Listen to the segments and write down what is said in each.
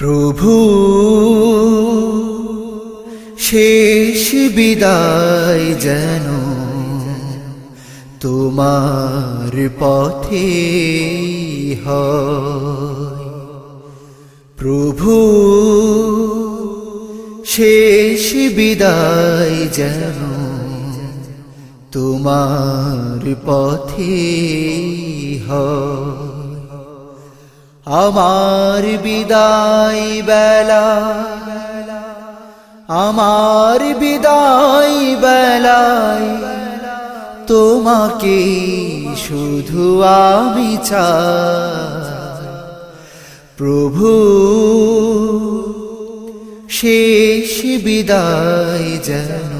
প্রভু শেষ বিদায় যেন তোমার পথে প্রভু শেষ বিদায় যেন তোমার পথে হয়। আমার বিদায় বেলা, আমার বিদায় বেলায় তোমাকে শুধু আমি প্রভু, শেষ বিদায় যেন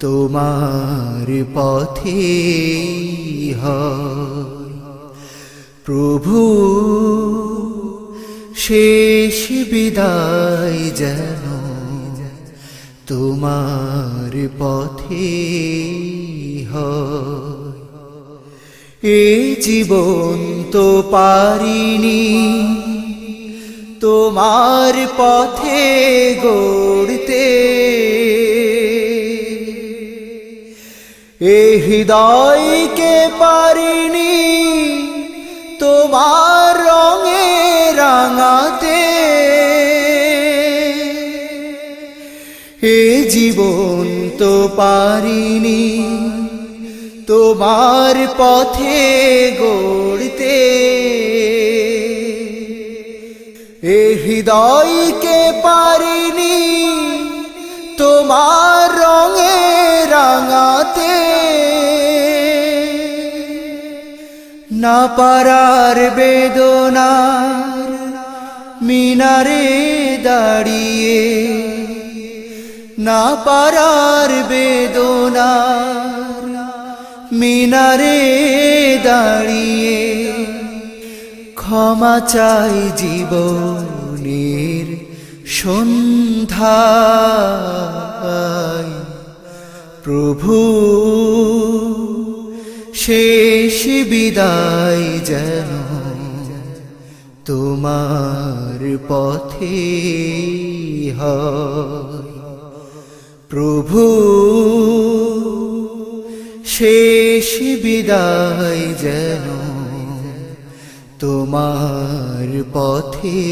তোমার পথে হয়। প্রভু, শেষ বিদায় যেন তোমার পথে এ জীবন তো পারিনি, তোমার পথে গড়তে। এ হৃদয়কে পারিনি তোমার রঙে রাঙাতে। এ জীবন তো পারিনি, তোমার পথে গড়তে। এ হৃদয়কে পারিনি, তোমার রঙে রাঙাতে। না পারার বেদনার মিনারে দাঁড়িয়ে, না পারার বেদনার মিনারে দাঁড়িয়ে ক্ষমা চাই জীবনের সন্ধ্যায়। প্রভু শেষ বিদায় যেন তোমার পথে প্রভু, শেষ বিদায় যেন তোমার পথে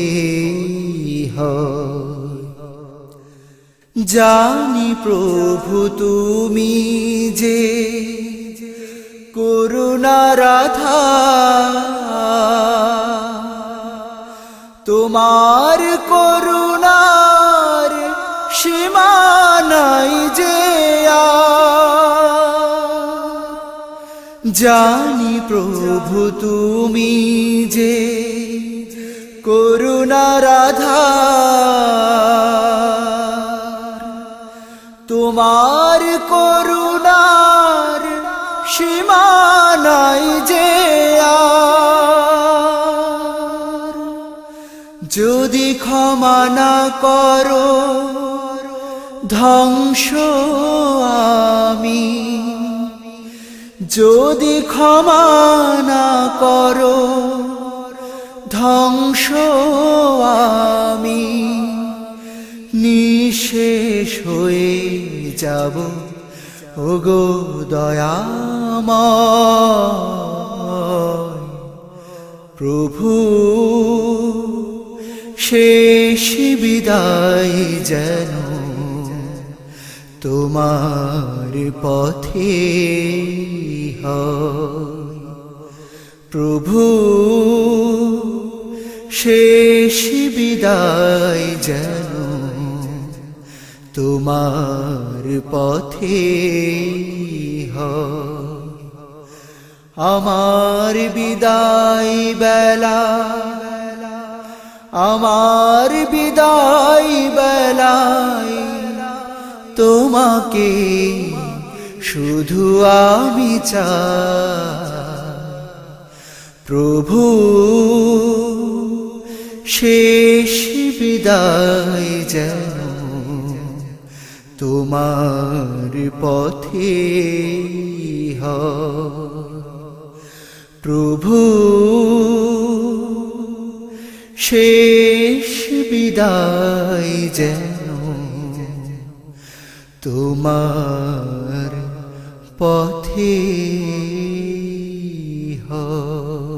জানি প্রভু তুমি যে করুণা রাধা তোমার করুণার সীমা নাই যে। জানি প্রভু তুমি যে করুণা রাধা তোমার করুণার সীমা নাই যে যদি ক্ষমা না করো, ধ্বংস আমি। যদি ক্ষমা না করো, ধ্বংস আমি। নিশেষ হয়ে যাব, ওগো দয়াময় প্রভু শেষ বিদায় যেন তোমার পথে প্রভু শেষ বিদায় যেন তোমার পথে হয়। আমার বিদায় বেলা, আমার বিদায় বেলায় তোমাকে শুধু আমি প্রভু, শেষ বিদায় যেন তোমার পথে হয়। প্রভু শেষ বিদায় যেন তোমার পথে হয়।